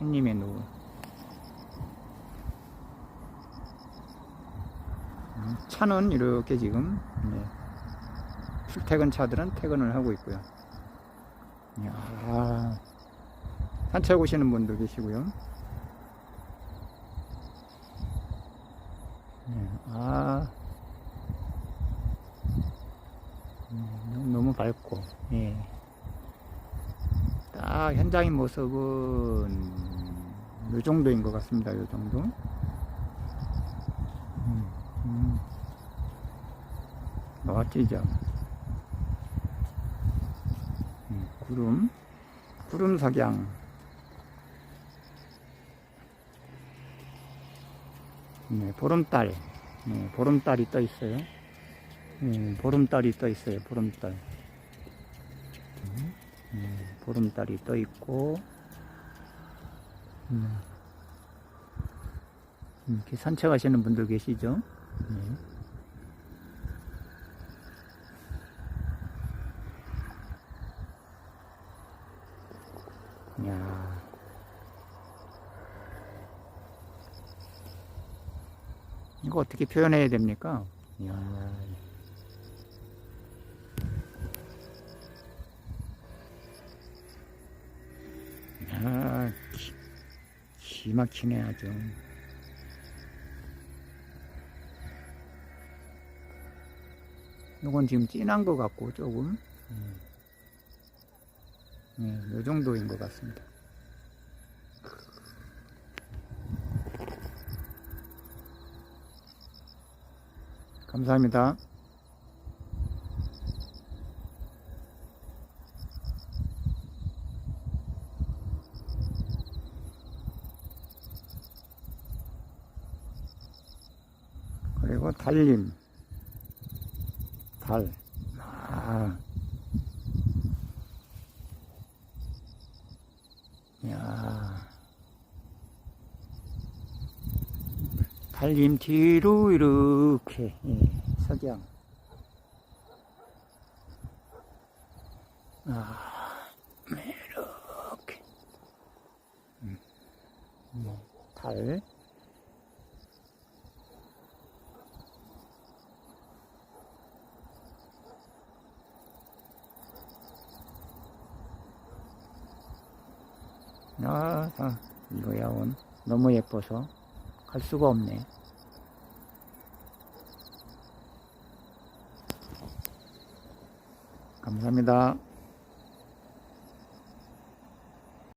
햇님의 노을. 음, 차는 이렇게 지금 네, 출퇴근 차들은 퇴근을 하고 있고요. 이야, 산책 오시는 분도 계시고요. 네, 아, 음, 너무, 밝고, 예. 딱 현장의 모습은 이 정도인 것 같습니다. 이 정도. 음, 음. 멋지죠. 음, 구름, 구름 석양. 네, 보름달. 네, 보름달이 떠 있어요. 네, 보름달이 떠 있어요. 보름달. 음, 네, 보름달이 떠 있고, 음, 이렇게 산책하시는 분들 계시죠? 네. 야. 이거 어떻게 표현해야 됩니까? 야, 기, 기 막히네 아주. 이건 지금 진한 것 같고 조금. 음. 네, 이 정도인 것 같습니다. 감사합니다. 그리고 달림. 달. 아. 야. 달림 뒤로 이렇게 예, 석양. 아, 이렇게. 음, 뭐, 달. 아, 아, 이거 야원 너무 예뻐서 갈 수가 없네. 감사합니다.